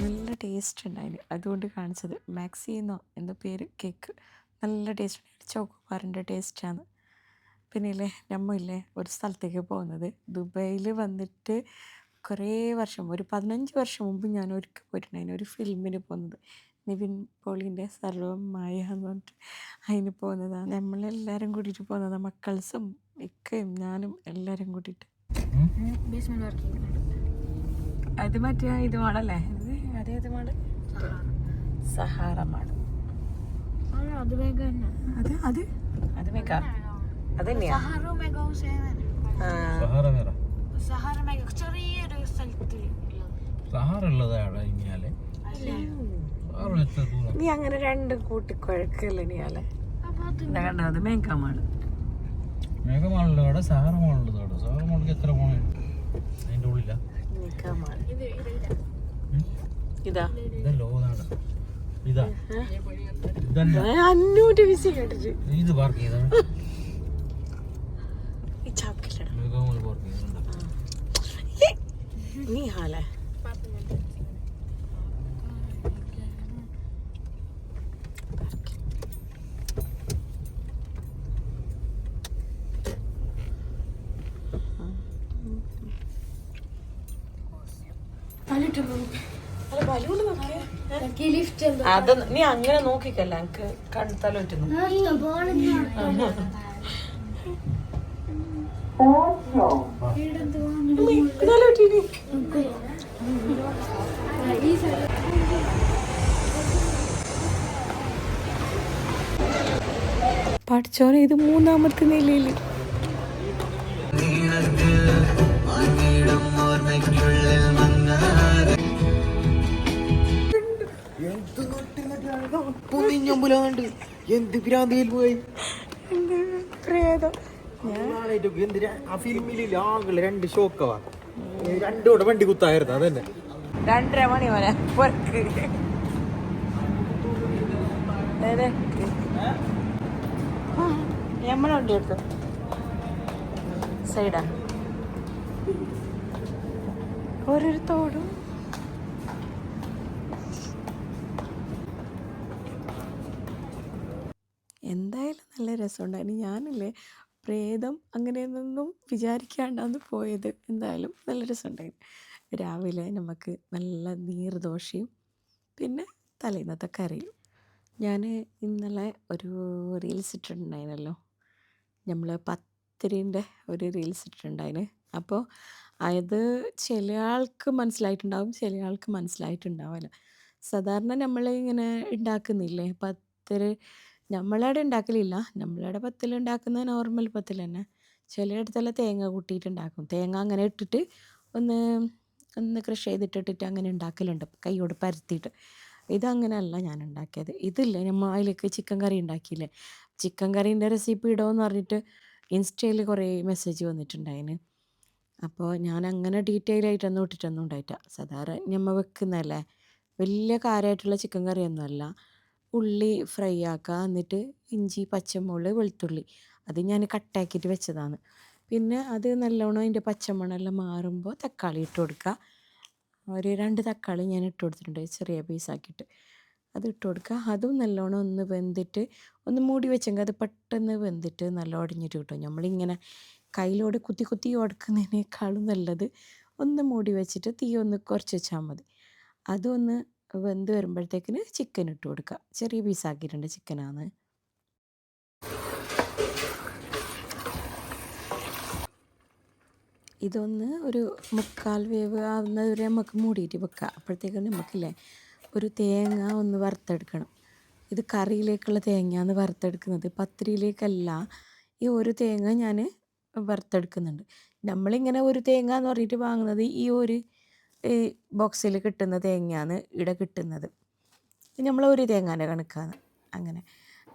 നല്ല ടേസ്റ്റ് ഉണ്ടായിന്. അതുകൊണ്ട് കാണിച്ചത് മാക്സി എന്ന പേര് കേക്ക് നല്ല ടേസ്റ്റ് ചോക്കോ ചോക്കോബാറിന്റെ ടേസ്റ്റാണ് പിന്നെ ഇല്ലേ നമ്മ ഇല്ലേ ഒരു സ്ഥലത്തേക്ക് പോകുന്നത്. ദുബൈയിൽ വന്നിട്ട് കുറേ വർഷം ഒരു പതിനഞ്ച് വർഷം മുമ്പ് ഞാൻ ഒരിക്കൽ പോയിട്ടുണ്ടായിരുന്നു ഒരു ഫിലിമിന് പോകുന്നത്. നിവിൻ പോളിന്റെ സർവമായ എന്ന് പറഞ്ഞിട്ട് അതിന് പോകുന്നതാണ് നമ്മളെല്ലാവരും കൂട്ടിയിട്ട് പോകുന്നതാണ് മക്കൾസും ഇക്കയും ഞാനും എല്ലാവരും കൂട്ടിയിട്ട് അത് മറ്റേ ഇത് അതേ ഇത് സഹാറ മാട് അത് വേഗം തന്നെ അത് അത്? അത് മേക്ക. അത് തന്നെയാ സഹാറ മെഗാവും സേവന ആ, സഹാറ വേറെ ചെറിയൊരു സ്ഥലത്ത് സഹാറ ഉള്ളതാണ് ഇനിയാൽ നീ അങ്ങനെ രണ്ടും കൂട്ടി കുഴക്കല്ലേ നീ അല്ലെ കണ്ടത് മേഘമാണ്. മേഘമാളുള്ള അവിടെ സഹാറ അവിടെ സഹാറ എത്ര പോണേ അതിന്റെ ഉള്ളില്ല ഇത് ഇത് ഇത് ഇതാ. ഇതല്ലോ ഇതാ. അന്നൂറ്റ് വിസി കേട്ടിട്ട് ഇത് പാർക്ക് ചെയ്താണ് ഈ ചെയ്തിട്ടുണ്ട്. നീ ഹാലേ അത് നീ അങ്ങനെ നോക്കിക്കല്ല എനിക്ക് കണ്ണുത്തലോറ്റുന്നു പഠിച്ചോനെ ഇത് മൂന്നാമത്തെ നിലയിൽ പൊന്നിഞ്ഞമ്പുലാണ്ട് എന്ത് ഭ്രാന്തിയിൽ പോയി? പ്രേതം? ആ ഫിലിമിൽ രണ്ട് ഷോക്കവാ രണ്ടും വണ്ടി കുത്തായിരുന്നു അതന്നെ. രണ്ടര മണി വരെ വർക്ക് നമ്മളെ എടുത്തു? സൈഡാ. ഓരോരു തോടും എന്തായാലും നല്ല രസമുണ്ടായിരുന്നു. ഞാനല്ലേ പ്രേതം അങ്ങനെയൊന്നും വിചാരിക്കാണ്ടാന്ന് പോയത്. എന്തായാലും നല്ല രസമുണ്ടായിരുന്നു. രാവിലെ നമുക്ക് നല്ല നീർദോശയും പിന്നെ തലേന്നത്തെ കറിയും. ഞാൻ ഇന്നലെ ഒരു റീൽസ് ഇട്ടിട്ടുണ്ടായിരുന്നല്ലോ. നമ്മൾ പത്തിരിന്റെ ഒരു റീൽസ് ഇട്ടിട്ടുണ്ടായിന് അപ്പോൾ അത് ചില ആൾക്ക് മനസ്സിലായിട്ടുണ്ടാവും ചില ആൾക്ക് മനസ്സിലായിട്ടുണ്ടാവില്ല. സാധാരണ നമ്മൾ ഇങ്ങനെ ഉണ്ടാക്കുന്നില്ലേ? പത്തിരി നമ്മളവിടെ ഉണ്ടാക്കലില്ല. നമ്മളവിടെ പത്തിൽ ഉണ്ടാക്കുന്ന നോർമൽ പത്തിൽ തന്നെ. ചിലയിടത്തെല്ലാം തേങ്ങ കൂട്ടിയിട്ട് ഉണ്ടാക്കും. തേങ്ങ അങ്ങനെ ഇട്ടിട്ട് ഒന്ന് ഒന്ന് ക്രഷ് ചെയ്തിട്ടിട്ടിട്ട് അങ്ങനെ ഉണ്ടാക്കലുണ്ട്. കൈയോട് പരത്തിയിട്ട്. ഇതങ്ങനെയല്ല ഞാൻ ഉണ്ടാക്കിയത്. ഇതില്ല നമ്മൾ അതിലേക്ക് ചിക്കൻ കറി ഉണ്ടാക്കിയില്ലേ? ചിക്കൻ കറീന്റെ റെസിപ്പി ഇടുമെന്ന് പറഞ്ഞിട്ട് ഇൻസ്റ്റയിൽ കുറേ മെസ്സേജ് വന്നിട്ടുണ്ടായിന്. അപ്പോൾ ഞാൻ അങ്ങനെ ഡീറ്റെയിൽ ആയിട്ടൊന്നും ഇട്ടിട്ടൊന്നും ഉണ്ടായിട്ടില്ല. സാധാരണ ഞമ്മ വെക്കുന്നതല്ലേ? വലിയ കാര്യമായിട്ടുള്ള ചിക്കൻ കറിയൊന്നുമല്ല ഉള്ളി ഫ്രൈ ആക്കുക എന്നിട്ട് ഇഞ്ചി പച്ചമുളക് വെളുത്തുള്ളി. അത് ഞാൻ കട്ടാക്കിയിട്ട് വെച്ചതാണ്. പിന്നെ അത് നല്ലോണം അതിന്റെ പച്ചമണമെല്ലാം മാറുമ്പോൾ തക്കാളി ഇട്ട് കൊടുക്കുക. ഒരു രണ്ട് തക്കാളി ഞാൻ ഇട്ട് കൊടുത്തിട്ടുണ്ട് ചെറിയ പീസാക്കിയിട്ട് അത് ഇട്ട് കൊടുക്കുക. അതും നല്ലോണം ഒന്ന് വെന്തിട്ട് ഒന്ന് മൂടി വെച്ചെങ്കിൽ അത് പെട്ടെന്ന് വെന്തിട്ട് നല്ല ഉടഞ്ഞിട്ട് കിട്ടും. നമ്മളിങ്ങനെ കയ്യിലോട് കുത്തി കുത്തി ഉടക്കുന്നതിനേക്കാളും നല്ലത് ഒന്ന് മൂടി വെച്ചിട്ട് തീ ഒന്ന് കുറച്ച് വെച്ചാൽ മതി. അതൊന്ന് വെന്ത് വരുമ്പോഴത്തേക്കിന് ചിക്കൻ ഇട്ട് കൊടുക്കുക ചെറിയ പീസാക്കിയിട്ടുണ്ട് ചിക്കനാണ് ഇതൊന്ന് ഒരു മുക്കാൽ വേവ് ആവുന്നത് വരെ നമുക്ക് മൂടിയിട്ട് വെക്കുക അപ്പോഴത്തേക്ക് നമുക്കില്ലേ ഒരു തേങ്ങ ഒന്ന് വറുത്തെടുക്കണം. ഇത് കറിയിലേക്കുള്ള തേങ്ങയാണ് വറുത്തെടുക്കുന്നത്. പത്തിരിയിലേക്കല്ല ഈ ഒരു തേങ്ങ ഞാൻ വറുത്തെടുക്കുന്നുണ്ട്. നമ്മളിങ്ങനെ ഒരു തേങ്ങ എന്ന് പറഞ്ഞിട്ട് വാങ്ങുന്നത് ഈ ഒരു ബോക്സിൽ കിട്ടുന്ന തേങ്ങയാണ് ഇവിടെ കിട്ടുന്നത്. നമ്മൾ ഒരു തേങ്ങാന്റെ കണക്കാണ്. അങ്ങനെ.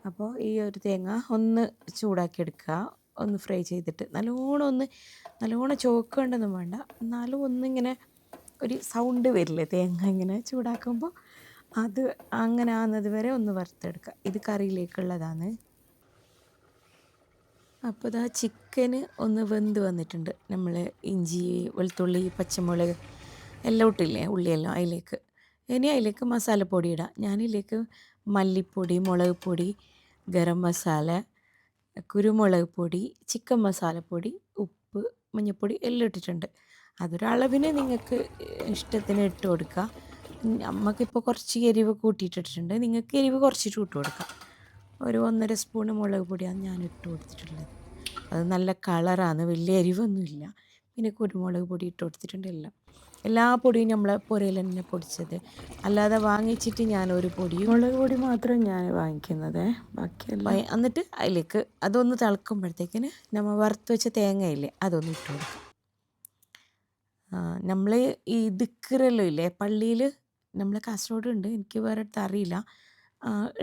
അപ്പോൾ ഈ ഒരു തേങ്ങ ഒന്ന് ചൂടാക്കി എടുക്കുക ഒന്ന് ഫ്രൈ ചെയ്തിട്ട് നല്ലോണം ഒന്ന് നല്ലോണം ചോക്കേണ്ടതൊന്നും വേണ്ട. എന്നാലും ഒന്നിങ്ങനെ ഒരു സൗണ്ട് വരില്ലേ? തേങ്ങ ഇങ്ങനെ ചൂടാക്കുമ്പോൾ അത് അങ്ങനെ ആകുന്നത് വരെ ഒന്ന് വറുത്തെടുക്കുക. ഇത് കറിയിലേക്കുള്ളതാണ്. അപ്പോൾ ഇതാ ചിക്കന് ഒന്ന് വെന്ത് വന്നിട്ടുണ്ട്. നമ്മൾ ഇഞ്ചി വെളുത്തുള്ളി പച്ചമുളക് എല്ലാം ഇട്ടില്ലേ? ഉള്ളിയെല്ലാം അതിലേക്ക് ഇനി അതിലേക്ക് മസാലപ്പൊടി ഇടാം. ഞാനിതിലേക്ക് മല്ലിപ്പൊടി മുളക് പൊടി ഗരം മസാല കുരുമുളക് പൊടി ചിക്കൻ മസാലപ്പൊടി ഉപ്പ് മഞ്ഞൾപ്പൊടി എല്ലാം ഇട്ടിട്ടുണ്ട്. അതൊരളവിന് നിങ്ങൾക്ക് ഇഷ്ടത്തിന് ഇട്ട് കൊടുക്കുക നമുക്കിപ്പോൾ കുറച്ച് എരിവ് കൂട്ടിയിട്ടിട്ടുണ്ട്. നിങ്ങൾക്ക് എരിവ് കുറച്ചിട്ട് ഇട്ട് കൊടുക്കാം. ഒരു ഒന്നര സ്പൂണ് മുളക് പൊടിയാണ് ഞാൻ ഇട്ട് കൊടുത്തിട്ടുള്ളത്. അത് നല്ല കളറാണ്. വലിയ എരിവൊന്നുമില്ല. പിന്നെ കുരുമുളക് പൊടി ഇട്ട് കൊടുത്തിട്ടുണ്ട് എല്ലാം. എല്ലാ പൊടിയും നമ്മൾ പുരയിൽ തന്നെ പൊടിച്ചത്. അല്ലാതെ വാങ്ങിച്ചിട്ട് ഞാൻ ഒരു പൊടിയും മുളക് പൊടി മാത്രം ഞാൻ വാങ്ങിക്കുന്നത്. ബാക്കി എന്നിട്ട് അതിലേക്ക് അതൊന്ന് തിളക്കുമ്പോഴത്തേക്കിന് നമ്മൾ വറുത്ത് വെച്ച തേങ്ങയില്ലേ അതൊന്ന് ഇട്ട് കൊടുക്കും. നമ്മൾ ഈ ദിക്കറെല്ലാം ഇല്ലേ? പള്ളിയിൽ നമ്മൾ കാസർഗോഡ് ഉണ്ട്. എനിക്ക് വേറെ അടുത്ത് അറിയില്ല.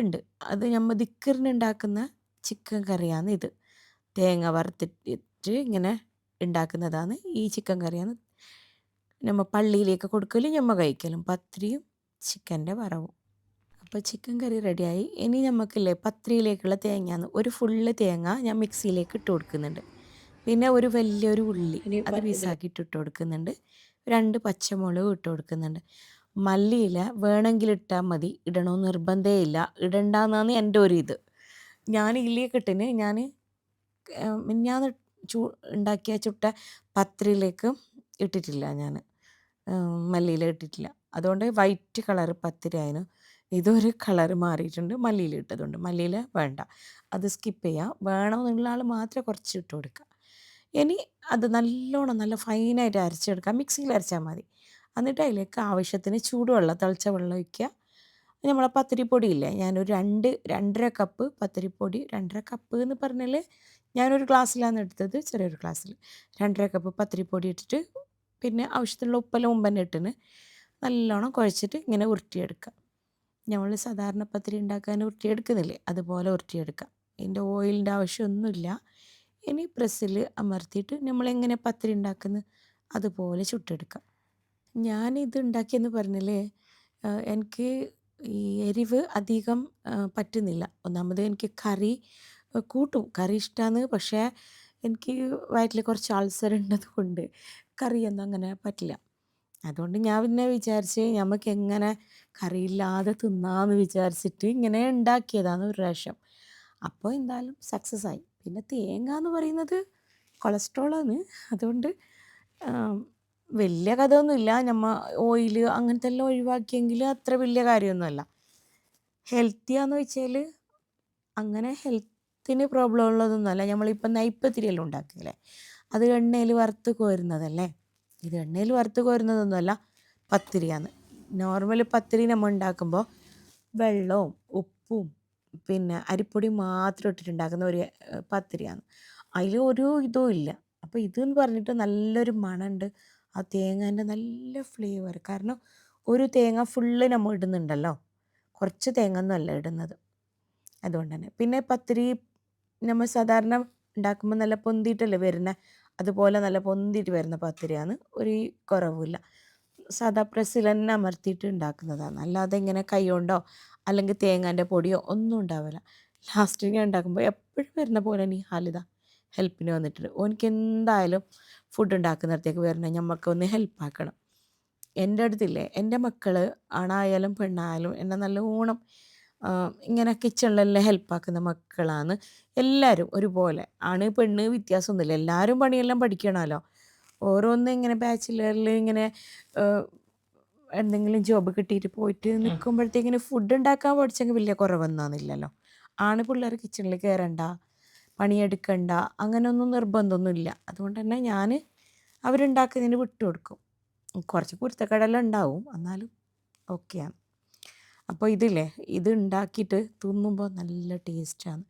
ഉണ്ട്. അത് നമ്മൾ ദിക്കറിന് ഉണ്ടാക്കുന്ന ചിക്കൻ കറിയാണ് ഇത്. തേങ്ങ വറുത്തിട്ട് ഇങ്ങനെ ഉണ്ടാക്കുന്നതാണ് ഈ ചിക്കൻ കറിയാണ് നമ്മൾ പള്ളിയിലേക്ക് കൊടുക്കലും നമ്മൾ കഴിക്കലും. പത്രിയും ചിക്കന്റെ വറവും. അപ്പോൾ ചിക്കൻ കറി റെഡിയായി. ഇനി നമുക്കില്ലേ പത്രിയിലേക്കുള്ള തേങ്ങയാണ് ഒരു ഫുള്ള് തേങ്ങ ഞാൻ മിക്സിയിലേക്ക് ഇട്ട് കൊടുക്കുന്നുണ്ട്. പിന്നെ ഒരു വലിയൊരു ഉള്ളി അത് പീസാക്കിയിട്ട് ഇട്ട് കൊടുക്കുന്നുണ്ട്. രണ്ട് പച്ചമുളക് ഇട്ട് കൊടുക്കുന്നുണ്ട്. മല്ലിയില വേണമെങ്കിൽ ഇട്ടാൽ മതി. ഇടണമെന്ന് നിർബന്ധേ ഇല്ല. ഇടണ്ടെന്നാണ് എന്റെ ഒരു ഇത്. ഞാൻ ഇല്ലിയൊക്കെ ഇട്ടിന്. ഞാൻ മിന്നാന്ന് ചൂ ഉണ്ടാക്കിയ ചുട്ട പത്രിയിലേക്ക് ഇട്ടിട്ടില്ല ഞാൻ. മല്ലിയില ഇട്ടിട്ടില്ല. അതുകൊണ്ട് വൈറ്റ് കളർ പത്തിരായിരുന്നു ഇതൊരു കളർ മാറിയിട്ടുണ്ട്. മല്ലിയില ഇട്ടതുണ്ട്. മല്ലിയില വേണ്ട. അത് സ്കിപ്പ് ചെയ്യാം. വേണമെന്നുള്ള ആൾ മാത്രമേ കുറച്ച് ഇട്ട് കൊടുക്കുക. ഇനി അത് നല്ലോണം നല്ല ഫൈനായിട്ട് അരച്ചെടുക്കുക മിക്സിയിൽ അരച്ചാൽ മതി. എന്നിട്ട് അതിലേക്ക് ആവശ്യത്തിന് ചൂടുവെള്ളം തിളച്ച വെള്ളം ഒഴിക്കുക. നമ്മളെ പത്തിരിപ്പൊടിയില്ലേ? ഞാനൊരു രണ്ട് രണ്ടര കപ്പ് പത്തിരിപ്പൊടി രണ്ടര കപ്പ് എന്ന് പറഞ്ഞാൽ ഞാനൊരു ഗ്ലാസ്സിലാണ് എടുത്തത്. ചെറിയൊരു ഗ്ലാസ്സിൽ രണ്ടര കപ്പ് പത്തിരിപ്പൊടി ഇട്ടിട്ട് പിന്നെ ആവശ്യത്തിനുള്ള ഉപ്പെല്ലാം മുമ്പ് തന്നെ ഇട്ടിന്. നല്ലോണം കുഴച്ചിട്ട് ഇങ്ങനെ ഉരുട്ടിയെടുക്കുക നമ്മൾ സാധാരണ പത്തിരി ഉണ്ടാക്കാൻ ഉരുട്ടിയെടുക്കുന്നില്ലേ? അതുപോലെ ഉരുട്ടിയെടുക്കുക ഇതിന്റെ ഓയിലിന്റെ ആവശ്യമൊന്നുമില്ല ഇനി പ്രസ്സിൽ അമർത്തിയിട്ട് നമ്മളെങ്ങനെ പത്തിരി ഉണ്ടാക്കുന്നത് അതുപോലെ ചുട്ടെടുക്കുക ഞാനിത് ഉണ്ടാക്കിയെന്ന് പറഞ്ഞില്ലേ? എനിക്ക് ഈ എരിവ് അധികം പറ്റുന്നില്ല. ഒന്നാമത് എനിക്ക് കറി കൂട്ടും. കറി ഇഷ്ടമാണ് പക്ഷേ എനിക്ക് വയറ്റിൽ കുറച്ച് അൾസർ ഉള്ളത് കൊണ്ട് കറിയൊന്നും അങ്ങനെ പറ്റില്ല. അതുകൊണ്ട് ഞാൻ പിന്നെ വിചാരിച്ച് നമുക്ക് എങ്ങനെ കറിയില്ലാതെ തിന്നാന്ന് വിചാരിച്ചിട്ട് ഇങ്ങനെ ഉണ്ടാക്കിയതാണ് ഒരു പ്രാവശ്യം അപ്പോൾ എന്തായാലും സക്സസ് ആയി. പിന്നെ തേങ്ങ എന്ന് പറയുന്നത് കൊളസ്ട്രോളാണ് അതുകൊണ്ട് വലിയ കഥയൊന്നുമില്ല. നമ്മ ഓയിൽ അങ്ങനത്തെ എല്ലാം ഒഴിവാക്കിയെങ്കിൽ അത്ര വലിയ കാര്യമൊന്നുമല്ല. ഹെൽത്തിയാന്ന് വെച്ചാൽ അങ്ങനെ ഹെൽത്തിന് പ്രോബ്ലം ഉള്ളതൊന്നുമല്ല. നമ്മളിപ്പം നൈപ്പത്തിരിയെല്ലാം ഉണ്ടാക്കില്ലേ അത് എണ്ണയിൽ വറുത്ത് കോരുന്നതല്ലേ? ഇത് എണ്ണയിൽ വറുത്ത് കോരുന്നതൊന്നുമല്ല പത്തിരിയാണ്. നോർമൽ പത്തിരി നമ്മൾ ഉണ്ടാക്കുമ്പോൾ വെള്ളവും ഉപ്പും പിന്നെ അരിപ്പൊടി മാത്രം ഇട്ടിട്ടുണ്ടാക്കുന്ന ഒരു പത്തിരിയാണ്. അതിൽ ഒരു ഇതും ഇല്ല. അപ്പോൾ ഇതെന്ന് പറഞ്ഞിട്ട് നല്ലൊരു മണമുണ്ട്. ആ തേങ്ങേന്റെ നല്ല ഫ്ലേവർ കാരണം ഒരു തേങ്ങ ഫുള്ള് നമ്മൾ ഇടുന്നുണ്ടല്ലോ? കുറച്ച് തേങ്ങ ഒന്നുമല്ല ഇടുന്നത്. അതുകൊണ്ട് തന്നെ. പിന്നെ പത്തിരി നമ്മൾ സാധാരണ ഉണ്ടാക്കുമ്പോൾ നല്ല പൊന്തിയിട്ടല്ലേ വരുന്നത് അതുപോലെ നല്ല പൊന്തിയിട്ട് വരുന്ന പത്തിരിയാണ്. ഒരു കുറവുമില്ല. സാധാ പ്രസ്സിൽ തന്നെ അമർത്തിയിട്ട് ഉണ്ടാക്കുന്നതാണ്. അല്ലാതെ ഇങ്ങനെ കൈ കൊണ്ടോ അല്ലെങ്കിൽ തേങ്ങാന്റെ പൊടിയോ ഒന്നും ഉണ്ടാവില്ല. ലാസ്റ്റ് ഞാൻ ഉണ്ടാക്കുമ്പോൾ എപ്പോഴും വരുന്ന പോലെ നീ ഹാലിത ഹെൽപ്പിന് വന്നിട്ടുണ്ട്. ഓനിക്ക് എന്തായാലും ഫുഡ് ഉണ്ടാക്കുന്നിടത്തേക്ക് വരണം ഞമ്മക്ക് ഒന്ന് ഹെൽപ്പ് ആക്കണം. എന്റെ അടുത്തില്ലേ എന്റെ മക്കൾ ആണായാലും പെണ്ണായാലും എന്നെ നല്ലോണം ഇങ്ങനെ കിച്ചണിലെല്ലാം ഹെൽപ്പാക്കുന്ന മക്കളാണ് എല്ലാവരും ഒരുപോലെ. ആണ് പെണ്ണ് വ്യത്യാസമൊന്നുമില്ല. എല്ലാവരും പണിയെല്ലാം പഠിക്കണമല്ലോ. ഓരോന്ന് ഇങ്ങനെ ബാച്ചിലറിൽ ഇങ്ങനെ എന്തെങ്കിലും ജോബ് കിട്ടിയിട്ട് പോയിട്ട് നിൽക്കുമ്പോഴത്തേക്കിന് ഫുഡ് ഉണ്ടാക്കാൻ പഠിച്ചെങ്കിൽ വലിയ കുറവൊന്നാന്നില്ലല്ലോ. ആണ് പിള്ളേർ കിച്ചണിൽ കയറണ്ട പണിയെടുക്കണ്ട അങ്ങനെയൊന്നും നിർബന്ധമൊന്നുമില്ല. അതുകൊണ്ട് തന്നെ ഞാൻ അവരുണ്ടാക്കുന്നതിന് വിട്ടുകൊടുക്കും. കുറച്ച് കുരുത്തക്കടെല്ലാം ഉണ്ടാവും. എന്നാലും ഓക്കെയാണ് അപ്പോൾ ഇതില്ലേ ഇത് ഉണ്ടാക്കിയിട്ട് തിന്നുമ്പോൾ നല്ല ടേസ്റ്റാണ്.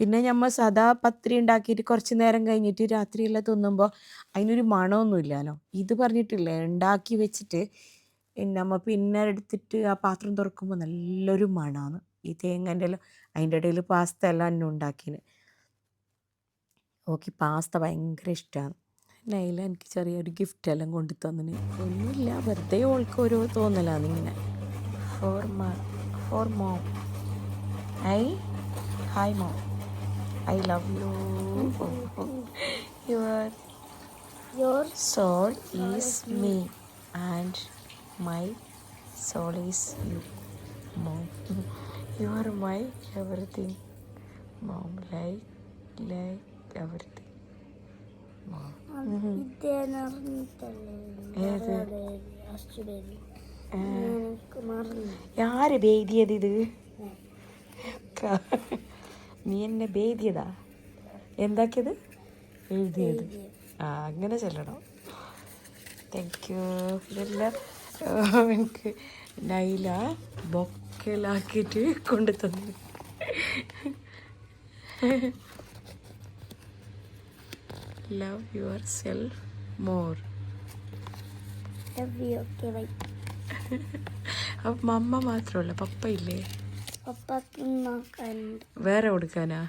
പിന്നെ നമ്മൾ സദാ പത്രി ഉണ്ടാക്കിയിട്ട് കുറച്ച് നേരം കഴിഞ്ഞിട്ട് രാത്രിയെല്ലാം തിന്നുമ്പോൾ അതിനൊരു മണമൊന്നുമില്ലല്ലോ ഇത് പറഞ്ഞിട്ടില്ലേ ഉണ്ടാക്കി വെച്ചിട്ട് നമ്മൾ പിന്നെ എടുത്തിട്ട് ആ പാത്രം തുറക്കുമ്പോൾ നല്ലൊരു മണമാണ് ഈ തേങ്ങന്റെ എല്ലാം അതിന്റെ ഇടയിൽ പാസ്ത എല്ലാം എന്നെ ഉണ്ടാക്കിന് ഓക്കെ പാസ്ത ഭയങ്കര ഇഷ്ടമാണ് നൈല എനിക്ക് ചെറിയൊരു ഗിഫ്റ്റ് എല്ലാം കൊണ്ടു തന്നിന്. ഒന്നുമില്ല വെറുതെ ഓൾക്ക് ഓരോ തോന്നലാണ് ഇങ്ങനെ. for ma- for mom. I hi mom. I love you. Your your soul is me and my soul is you. Mom. you are my everything. Mom like like everything. Mom. Mm-hmm. ആര് ബേദിയത് ഇത് നീ എന്നെ ബേദിയതാ എന്താക്കിയത്? എഴുതിയത്. ആ അങ്ങനെ ചെല്ലണം. Thank you ഇതെല്ലാം എനിക്ക് നൈല ബൊക്കലാക്കിയിട്ട് കൊണ്ടു തന്നു love yourself more love you okay bye അപ്പം മമ്മ മാത്രമല്ല പപ്പ ഇല്ലേ? വേറെ കൊടുക്കാനാ?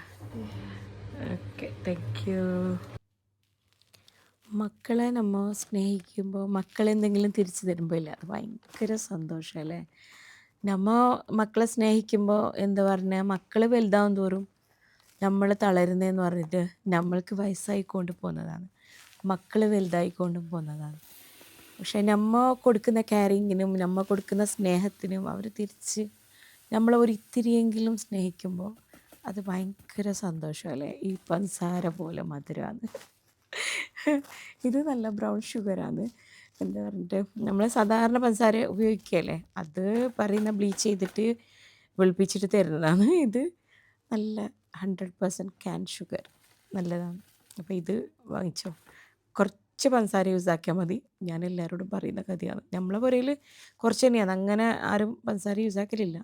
ഓക്കെ താങ്ക് യു മക്കളെ നമ്മൾ സ്നേഹിക്കുമ്പോൾ മക്കളെന്തെങ്കിലും തിരിച്ചു തരുമ്പോൾ ഇല്ല? അത് ഭയങ്കര സന്തോഷം അല്ലേ? നമ്മ മക്കളെ സ്നേഹിക്കുമ്പോൾ എന്താ പറഞ്ഞാൽ മക്കൾ വലുതാവും തോറും നമ്മൾ തളരുന്നതെന്ന് പറഞ്ഞിട്ട് നമ്മൾക്ക് വയസ്സായിക്കൊണ്ട് പോകുന്നതാണ് മക്കൾ വലുതായിക്കൊണ്ടും പോകുന്നതാണ് പക്ഷെ നമ്മ കൊടുക്കുന്ന കെയറിങ്ങിനും നമ്മൾ കൊടുക്കുന്ന സ്നേഹത്തിനും അവർ തിരിച്ച് നമ്മളെ ഒരു ഇത്തിരിയെങ്കിലും സ്നേഹിക്കുമ്പോൾ അത് ഭയങ്കര സന്തോഷമല്ലേ ഈ പഞ്ചസാര പോലെ മധുരമാണ് ഇത് നല്ല ബ്രൗൺ ഷുഗറാണ് എന്താ പറഞ്ഞിട്ട് നമ്മൾ സാധാരണ പഞ്ചസാര ഉപയോഗിക്കുകയല്ലേ അത് പറയുന്ന ബ്ലീച്ച് ചെയ്തിട്ട് വെളുപ്പിച്ചിട്ട് തരുന്നതാണ് ഇത്. നല്ല ഹൺഡ്രഡ് പെർസെന്റ് ക്യാൻ ഷുഗർ. നല്ലതാണ്. അപ്പോൾ ഇത് വാങ്ങിച്ചോ. കുറച്ച് പഞ്ചസാര യൂസ് ആക്കിയാൽ മതി. ഞാൻ എല്ലാവരോടും പറയുന്ന കഥയാണ്. നമ്മളെ പുരയിൽ കുറച്ച് തന്നെയാണ്. അങ്ങനെ ആരും പഞ്ചസാര യൂസ് ആക്കലില്ല.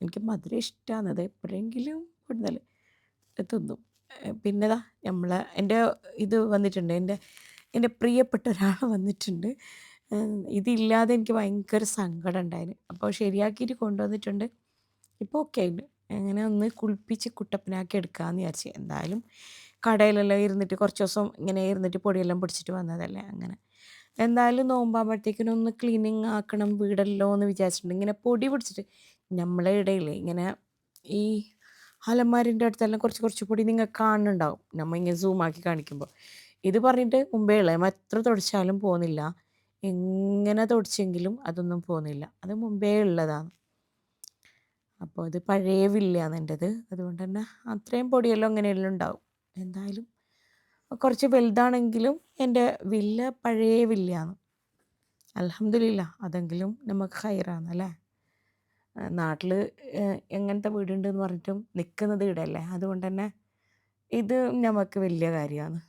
എനിക്ക് മധുരം ഇഷ്ടമാണ് അത് എപ്പോഴെങ്കിലും കൂടുതൽ തിന്നും. പിന്നെതാ നമ്മളെ എന്റെ ഇത് വന്നിട്ടുണ്ട്. എന്റെ എന്റെ പ്രിയപ്പെട്ട ഒരാൾ വന്നിട്ടുണ്ട്. ഇതില്ലാതെ എനിക്ക് ഭയങ്കര സങ്കടം ഉണ്ടായിരുന്നു അപ്പോൾ ശരിയാക്കിയിട്ട് കൊണ്ടുവന്നിട്ടുണ്ട്. ഇപ്പോൾ ഓക്കെ ഉണ്ട് അങ്ങനെ ഒന്ന് കുളിപ്പിച്ച് കുട്ടപ്പനാക്കി എടുക്കാമെന്ന് വിചാരിച്ചു. എന്തായാലും കടയിലെല്ലാം ഇരുന്നിട്ട് കുറച്ച് ദിവസം ഇങ്ങനെ ഇരുന്നിട്ട് പൊടിയെല്ലാം പിടിച്ചിട്ട് വന്നതല്ലേ അങ്ങനെ. എന്തായാലും നോമ്പാകുമ്പോഴത്തേക്കിനും ഒന്ന് ക്ലീനിങ് ആക്കണം വീടല്ലോ എന്ന് വിചാരിച്ചിട്ടുണ്ട്. ഇങ്ങനെ പൊടി പിടിച്ചിട്ട് നമ്മളെ ഇടയിൽ ഇങ്ങനെ ഈ അലമാരിന്റെ അടുത്തെല്ലാം കുറച്ച് കുറച്ച് പൊടി നിങ്ങൾ കാണുന്നുണ്ടാവും. നമ്മൾ ഇങ്ങനെ സൂമാക്കി കാണിക്കുമ്പോൾ ഇത് പറഞ്ഞിട്ട് മുമ്പേ ഇളയം എത്ര തുടച്ചാലും പോകുന്നില്ല എങ്ങനെ തുടച്ചെങ്കിലും അതൊന്നും പോകുന്നില്ല അത് മുമ്പേ ഉള്ളതാണ്. അപ്പോൾ അത് പഴയ വില്ലയാണ് എന്റെത് അതുകൊണ്ട് തന്നെ അത്രയും പൊടിയെല്ലാം അങ്ങനെയെല്ലാം ഉണ്ടാവും. എന്തായാലും കുറച്ച് വലുതാണെങ്കിലും എന്റെ വില്ല പഴയ വില്ലയാണ്. അലഹമില്ല അതെങ്കിലും നമുക്ക് ഹൈറാണ് അല്ലേ? നാട്ടിൽ എങ്ങനത്തെ വീടുണ്ടെന്ന് പറഞ്ഞിട്ടും നിൽക്കുന്നത് ഇടല്ലേ അതുകൊണ്ട് തന്നെ ഇത് നമുക്ക് വലിയ കാര്യമാണ്.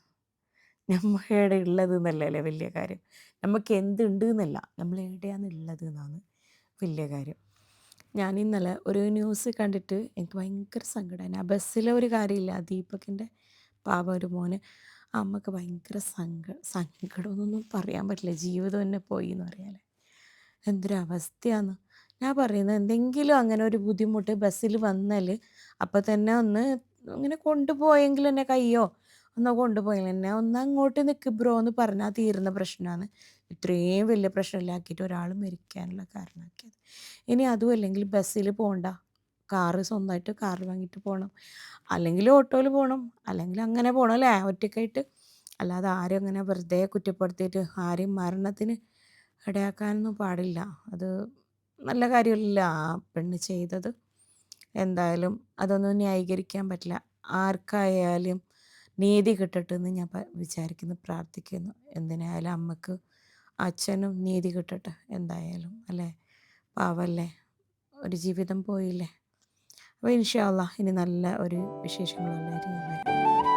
എവിടെ ഉള്ളത് എന്നല്ലേ വലിയ കാര്യം. നമുക്ക് എന്തുണ്ട് എന്നല്ല നമ്മൾ എവിടെയാണ് ഉള്ളത് എന്നാണ് വലിയ കാര്യം. ഞാൻ ഇന്നലെ ഒരു ന്യൂസ് കണ്ടിട്ട് എനിക്ക് ഭയങ്കര സങ്കടമായി. ആ ബസ്സിലെ ഒരു കാര്യമില്ല ദീപകിന്റെ പാവ ഒരു മോന്. അമ്മയ്ക്ക് ഭയങ്കര സങ്ക സങ്കടമൊന്നും പറയാൻ പറ്റില്ല. ജീവിതം തന്നെ പോയി എന്ന് പറയാല്ലേ എന്തൊരവസ്ഥയാണ് ഞാൻ പറയുന്നത് എന്തെങ്കിലും അങ്ങനെ ഒരു ബുദ്ധിമുട്ട് ബസ്സിൽ വന്നാൽ അപ്പം തന്നെ ഒന്ന് ഇങ്ങനെ കൊണ്ടുപോയെങ്കിൽ എന്നെ കയ്യോ? ഒന്ന് കൊണ്ടുപോയെങ്കിൽ എന്നെ ഒന്ന് അങ്ങോട്ട് നിൽക്ക് ബ്രോ എന്ന് പറഞ്ഞാൽ തീരുന്ന പ്രശ്നമാണ് ഇത്രയും വലിയ പ്രശ്നമില്ലാക്കിയിട്ട് ഒരാൾ മരിക്കാനുള്ള കാരണമാക്കിയത് ഇനി അതും അല്ലെങ്കിൽ ബസ്സിൽ പോകണ്ട കാറ് സ്വന്തമായിട്ട് കാറ് വാങ്ങിയിട്ട് പോകണം അല്ലെങ്കിൽ ഓട്ടോയിൽ പോകണം അല്ലെങ്കിൽ അങ്ങനെ പോകണം അല്ലേ? ഒറ്റയ്ക്കായിട്ട് അല്ലാതെ ആരും അങ്ങനെ വെറുതെ കുറ്റപ്പെടുത്തിയിട്ട് ആരെയും മരണത്തിന് ഇടയാക്കാനൊന്നും പാടില്ല. അത് നല്ല കാര്യമല്ല. ആ പെണ്ണ് ചെയ്തത് എന്തായാലും അതൊന്നും ന്യായീകരിക്കാൻ പറ്റില്ല. ആർക്കായാലും നീതി കിട്ടട്ടെ എന്ന് ഞാൻ വിചാരിക്കുന്നു പ്രാർത്ഥിക്കുന്നു. എന്തിനായാലും അമ്മയ്ക്ക് അച്ഛനും നീതി കിട്ടട്ടെ എന്തായാലും അല്ലേ? പാവല്ലേ ഒരു ജീവിതം പോയില്ലേ? അപ്പോൾ ഇൻഷാല്ല ഇനി നല്ല ഒരു വിശേഷങ്ങളെല്ലാവരും വരും